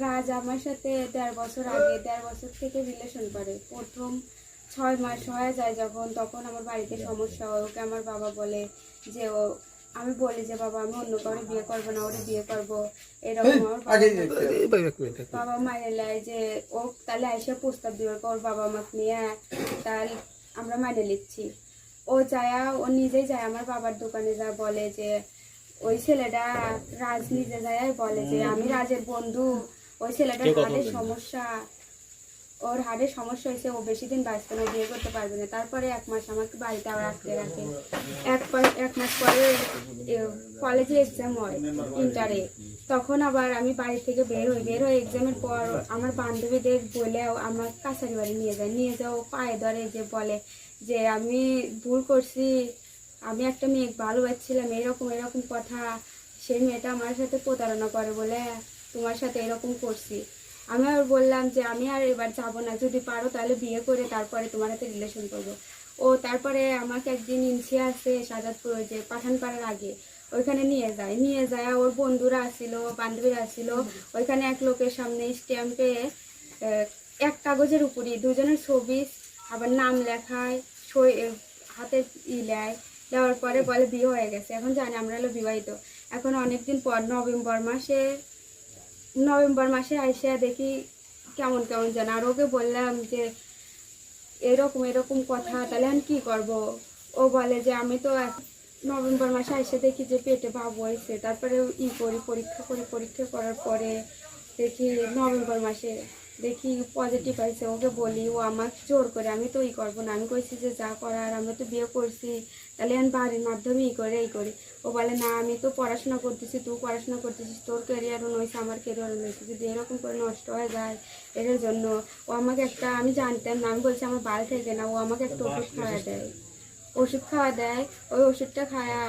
রাজ আমার সাথে দেড় বছর আগে দেড় বছর থেকে রিলেশন করে। প্রথম ছয় মাস হয়ে যায় যখন তখন আমার বাড়িতে সমস্যা হয়। ওকে আমার বাবা বলে যে ও আমি বলি যে বাবা আমি অন্য কাউরে বিয়ে করব না ওরে বিয়ে করব। এরকম বাবা- বাবা মায়ের লাই যে ও তাহলে এসে প্রস্তাব দিবে ওর বাবা মাকে নিয়ে তাহলে আমরা মানে নিচ্ছি। ও যায় ও নিজেই যায় আমার বাবার দোকানে যা বলে যে ওই ছেলেটা রাজ নিজে যায় বলে যে আমি রাজের বন্ধু। ওই ছেলেটার হাড়ের সমস্যা। ওর হাড়ের সমস্যা হয়েছে ও বেশি দিন বাঁচবে না বিয়ে করতে পারবে না। তারপরে এক মাস আমাকে বাড়িতে আবার আটকে রাখে। এক এক মাস পরে কলেজে এক্সাম হয় ইন্টারে তখন আবার আমি বাড়ি থেকে বের হই। বের হয়ে এক্সামের পর আমার বান্ধবীদের বলেও আমার কাছারি বাড়ি নিয়ে যায় নিয়ে যাও পায়ে ধরে যে বলে যে আমি ভুল করছি। আমি একটা মেয়ে ভালোবাসছিলাম এরকম এরকম কথা সেই মেয়েটা আমার সাথে প্রতারণা করে বলে তোমার সাথে এরকম করছি। আমি আর বললাম যে আমি আর এবার যাব না, যদি পারো তাহলে বিয়ে করে তারপরে তোমার হাতে রিলেশন করব। ও তারপরে আমাকে একদিন ইনসি আসে সাজাদপুর যে পাঠানপাড়ার আগে, ওইখানে নিয়ে যায়। নিয়ে যায়, ওর বন্ধুরা আসছিল বান্ধবীরা আসছিল ওইখানে এক লোকের সামনে স্ট্যাম্পে এক কাগজের উপরই দুজনের ছবি, আবার নাম লেখায় হাতে ই নেয় দেওয়ার পরে বলে বিয়ে হয়ে গেছে। এখন জানি আমরা হলো বিবাহিত। এখন অনেকদিন পর নভেম্বর মাসে নভেম্বর মাসে আইসা দেখি কেমন কেমন যেন। আর ওকে বললাম যে, এরকম এরকম কথা, তাহলে আমি কি করব? ও বলে যে, আমি তো নভেম্বর মাসে এসে দেখি যে পেটে ভাব হয়েছে। তারপরে ই করি, পরীক্ষা করি, পরীক্ষা করার পরে দেখি নভেম্বর মাসে দেখি পজিটিভ হয়েছে, ওকে বলি, ও আমাকে জোর করে, আমি তো ই করব না। আমি কইছি যে, যা করার আমি তো বিয়ে করছি। তাহলে আমি বাড়ির মাধ্যমে ই করে এই করি। ও বলে, না, আমি তো পড়াশোনা করতেছি, তুই পড়াশোনা করতেছিস, তোর ক্যারিয়ারও নইছে, আমার ক্যারিয়ারও নইছে। যদি এরকম করে নষ্ট হয়ে যায় এটার জন্য, ও আমাকে একটা, আমি জানতাম না, আমি বলছি, আমার বাল থেকে না। ও আমাকে একটা ওষুধ খাওয়া দেয়। ওষুধ খাওয়া দেয়, ওই ওষুধটা খাওয়া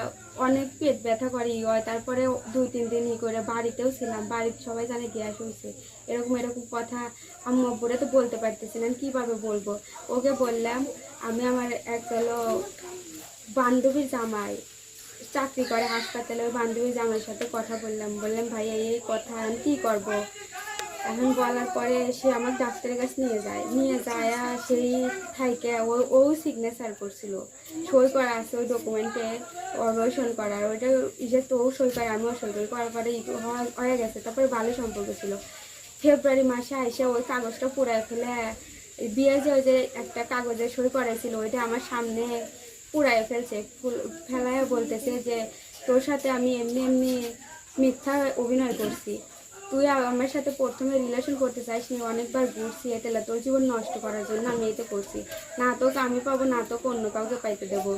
অনেক পেট ব্যথা করে হয়। তারপরে দুই, তিন দিন ই করে বাড়িতেও ছিলাম। বাড়িতে সবাই জানে গ্যাস হয়েছে এরকম এরকম কথা আম্মু আব্বুরে তো বলতে পারতেছি না কীভাবে বলব? ওকে বললাম, আমি আমার এক হলো বান্ধবীর জামাই। চাকরি করে হাসপাতালে, ওই বান্ধবীর জামাইয়ের সাথে কথা বললাম। বললাম ভাই এই এই কথা আমি কী করব? এখন বলার পরে সে আমার ডাক্তারের কাছে নিয়ে যায়। নিয়ে যায় সেই থাইকে ও ও সিগনেচার করছিল। সই করা আছে ওই ডকুমেন্টে অবসন করার। ওইটা ইসে তো সই করে, আমিও সই করি। করার পরে হয়ে গেছে। তারপরে ভালো সম্পর্ক ছিল। ফেব্রুয়ারি মাসে এসে ওই কাগজটা পুরায় ফেলে বিয়ে যে ওই যে একটা কাগজে সই করেছিল ওইটা আমার সামনে পুড়ায় ফেলছে। ফুল- ফেলায় বলতেছে যে তোর সাথে আমি এমনি এমনি মিথ্যা অভিনয় করছি। তুই আমার সাথে প্রথমে রিলেশন করতে চাইস নি, অনেকবার ঘুরছি এটা তোর জীবন নষ্ট করার জন্য আমি এতে করছি। না তোকে আমি পাবো, না তোকে অন্য কাউকে পাইতে দেবো।